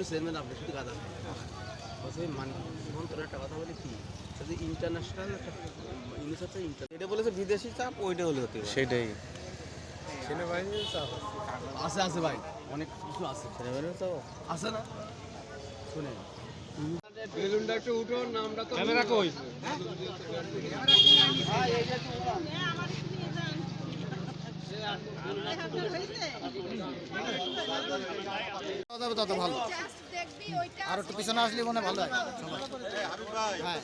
একটু চেয়ারম্যান আপনি শুধু গাদা বলছে মানে সুমন তোর একটা কথা বলি কি? ইন্টারন্যাশনাল একটা ইংলিশ হচ্ছে ইন্টার এটা বলেছে বিদেশি চাপ ওইটা হলে হতে। সেটাই। আছে। আছে ভাই। অনেক কিছু আছে। সেনাবাহিনীর তো আছে না? শুনে ক্যামেরা কই? তত ভালো। আর একটু পিছনে আসলে মনে ভালো হয়। হ্যাঁ।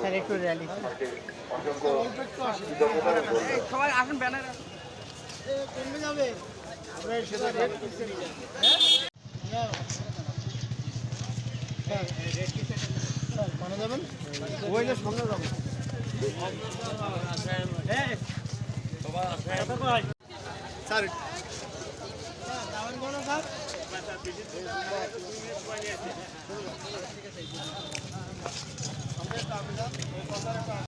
স্যার একটু সবাই আসেন ব্যানার কমে যাবে? আপনার সেটা রেট মানে যাবেন ওই যে সঙ্গে যাবেন স্যার কথা